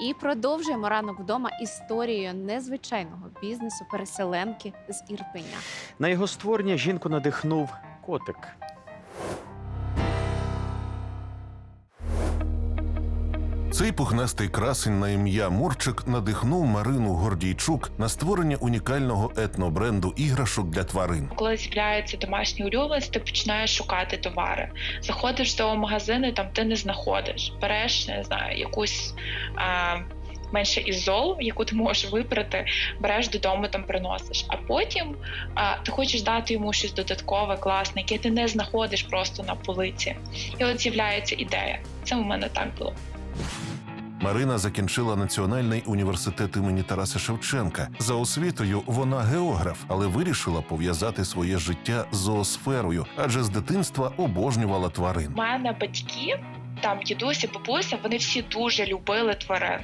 І продовжуємо ранок вдома історією незвичайного бізнесу переселенки з Ірпеня. На його створення жінку надихнув котик. Цей пухнастий красень на ім'я Мурчик надихнув Марину Гордійчук на створення унікального етнобренду іграшок для тварин. Коли з'являється домашній улюбленець, ти починаєш шукати товари. Заходиш в зоомагазини, там ти не знаходиш. Береш, не знаю, якусь а, менше ізол, яку ти можеш вибрати, береш додому, там приносиш. А потім а, ти хочеш дати йому щось додаткове, класне, яке ти не знаходиш просто на полиці. І от з'являється ідея. Це у мене так було. Марина закінчила Національний університет імені Тараса Шевченка. За освітою вона географ, але вирішила пов'язати своє життя з зоосферою, адже з дитинства обожнювала тварин. Мене батьки. Там дідусь і бабуся, вони всі дуже любили тварин.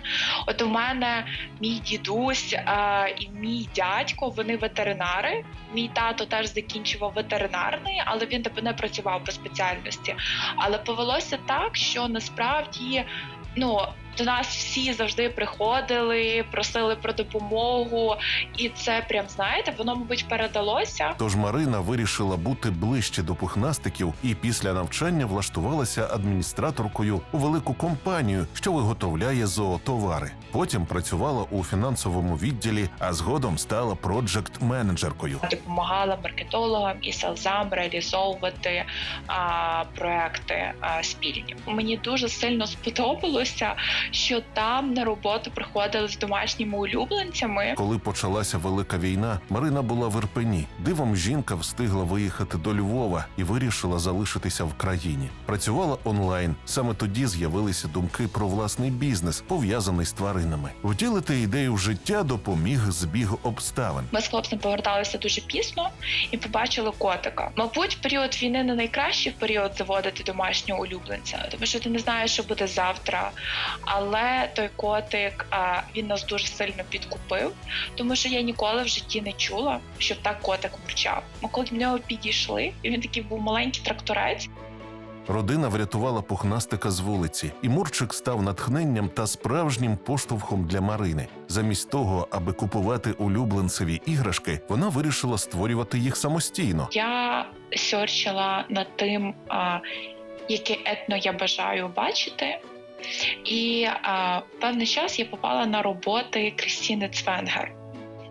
От у мене мій дідусь а, і мій дядько, вони ветеринари. Мій тато теж закінчував ветеринарний, але він типу не працював по спеціальності. Але повелося так, що насправді ну. До нас всі завжди приходили, просили про допомогу, і це прям знаєте, воно мабуть передалося. Тож Марина вирішила бути ближче до пухнастиків і після навчання влаштувалася адміністраторкою у велику компанію, що виготовляє зоотовари. Потім працювала у фінансовому відділі, а згодом стала проджект-менеджеркою. допомагала маркетологам і селзам реалізовувати а, проекти а, спільні. Мені дуже сильно сподобалося, що там на роботу приходили з домашніми улюбленцями. Коли почалася велика війна, Марина була в Ірпені. Дивом жінка встигла виїхати до Львова і вирішила залишитися в країні. Працювала онлайн. Саме тоді з'явилися думки про власний бізнес, пов'язаний з тваринами. Втілити ідею в життя допоміг збіг обставин. Ми з хлопцем поверталися дуже пізно і побачили котика. Мабуть, період війни не найкращий період заводити домашнього улюбленця, тому що ти не знаєш, що буде завтра. Але той котик а, він нас дуже сильно підкупив, тому що я ніколи в житті не чула, щоб так котик мурчав. Ми коли до нього підійшли, і він такий був маленький тракторець. Родина врятувала пухнастика з вулиці, і Мурчик став натхненням та справжнім поштовхом для Марини. Замість того, аби купувати улюбленцеві іграшки, вона вирішила створювати їх самостійно. Я серчила над тим, а, яке етно я бажаю бачити. І а, певний час я попала на роботи Крістіни Цвенгер.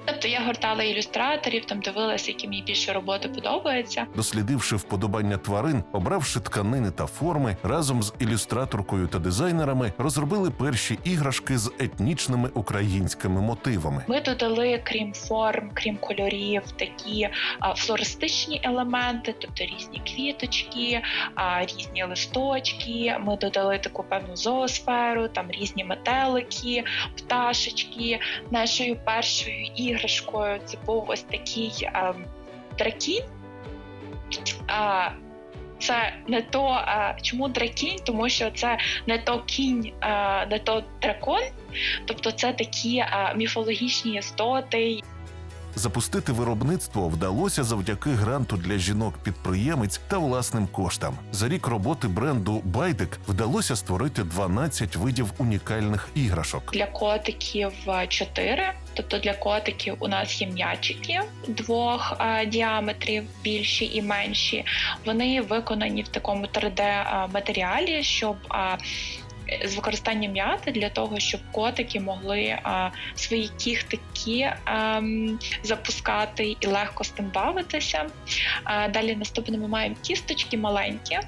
Тобто я гортала ілюстраторів, там дивилася, які мені більше роботи подобаються. Дослідивши вподобання тварин, обравши тканини та форми, разом з ілюстраторкою та дизайнерами розробили перші іграшки з етнічними українськими мотивами. Ми додали, крім форм, крім кольорів, такі а, флористичні елементи, тобто різні квіточки, а, різні листочки. Ми додали таку певну зоосферу, там різні метелики, пташечки. Нашою першою іграшкою це був ось такий а, дракінь. А, це не то, а, чому дракінь, тому що це не то кінь, а, не то дракон. Тобто це такі а, міфологічні істоти. Запустити виробництво вдалося завдяки гранту для жінок-підприємець та власним коштам. За рік роботи бренду Байдик вдалося створити 12 видів унікальних іграшок. Для котиків а, чотири. Тобто для котиків у нас є м'ячики двох а, діаметрів, більші і менші. Вони виконані в такому 3D-матеріалі, щоб а, з використанням м'яти для того, щоб котики могли а, свої кіхтики ем, запускати і легко з тим бавитися. А, далі наступне ми маємо кісточки маленькі.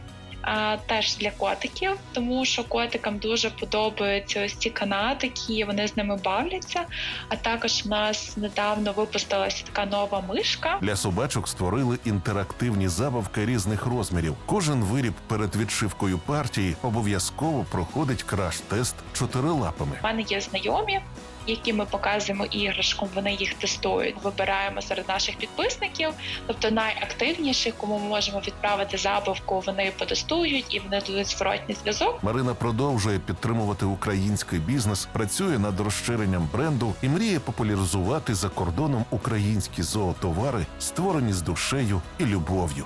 А, теж для котиків, тому що котикам дуже подобаються ось ці канатики, вони з ними бавляться. А також в нас недавно випустилася така нова мишка. Для собачок створили інтерактивні забавки різних розмірів. Кожен виріб перед відшивкою партії обов'язково проходить краш-тест чотирилапами. У мене є знайомі, які ми показуємо іграшкам, вони їх тестують. Вибираємо серед наших підписників, тобто найактивніших, кому ми можемо відправити забавку, вони потестують і вони дадуть зворотній зв'язок. Марина продовжує підтримувати український бізнес, працює над розширенням бренду і мріє популяризувати за кордоном українські зоотовари, створені з душею і любов'ю.